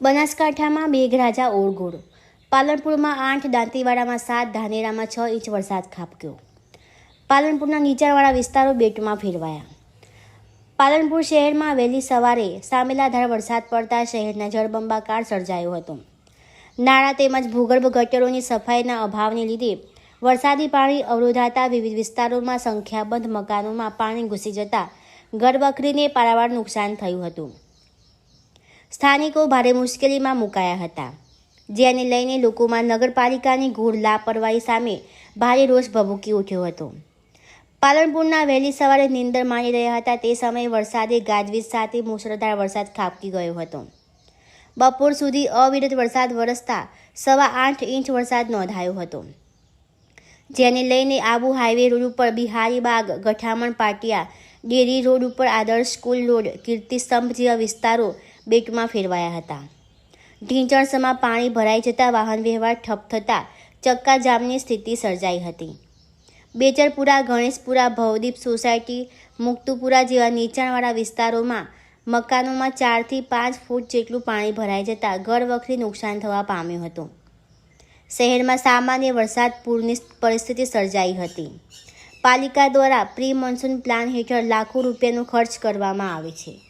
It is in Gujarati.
બનાસકાંઠામાં મેઘરાજા ઓળગોળ. પાલનપુરમાં આઠ, દાંતીવાડામાં સાત, ધાનેરામાં છ ઇંચ વરસાદ ખાબક્યો. પાલનપુરના નીચાણવાળા વિસ્તારો બેટમાં ફેરવાયા. પાલનપુર શહેરમાં વહેલી સવારે સામેલાધાર વરસાદ પડતા શહેરના જળબંબાકાર સર્જાયો હતો. નાળા તેમજ ભૂગર્ભ ગટરોની સફાઈના અભાવને લીધે વરસાદી પાણી અવરોધાતા વિવિધ વિસ્તારોમાં સંખ્યાબંધ મકાનોમાં પાણી ઘૂસી જતા ઘરવખરીને પારાવાર નુકસાન થયું હતું. સ્થાનિકો ભારે મુશ્કેલીમાં મુકાયા હતા. જેને લઈને લોકોમાં નગરપાલિકાની ઘોર લાપરવાહી સામે ભારે રોષ ભભૂકી ઉઠ્યો હતો. પાલનપુરના વહેલી સવારે નીંદર માણી રહ્યા હતા તે સમયે વરસાદે ગાજવીજ સાથે મુશળધાર વરસાદ ખાબકી ગયો હતો. બપોર સુધી અવિરત વરસાદ વરસતા સવા આઠ ઇંચ વરસાદ નોંધાયો હતો. જેને લઈને આબુ હાઈવે રોડ ઉપર બિહારીબાગ ગઠામણ પાટિયા, ડેરી રોડ ઉપર આદર્શ સ્કૂલ રોડ, કીર્તિસ્તંભ જેવા વિસ્તારો બેટમાં ફેરવાયા હતા. ઢીંચણસમાં પાણી ભરાઈ જતાં વાહન વ્યવહાર ઠપ થતાં ચક્કાજામની સ્થિતિ સર્જાઈ હતી. બેચરપુરા ગણેશપુરા, ભવદીપ સોસાયટી, મુક્તુપુરા જેવા નીચાણવાળા વિસ્તારોમાં મકાનોમાં ચારથી પાંચ ફૂટ જેટલું પાણી ભરાઈ જતાં ઘરવખરી નુકસાન થવા પામ્યું હતું. શહેરમાં સામાન્ય વરસાદ પૂરની પરિસ્થિતિ સર્જાઈ હતી. પાલિકા દ્વારા પ્રી મોન્સૂન પ્લાન હેઠળ લાખો રૂપિયાનો ખર્ચ કરવામાં આવે છે.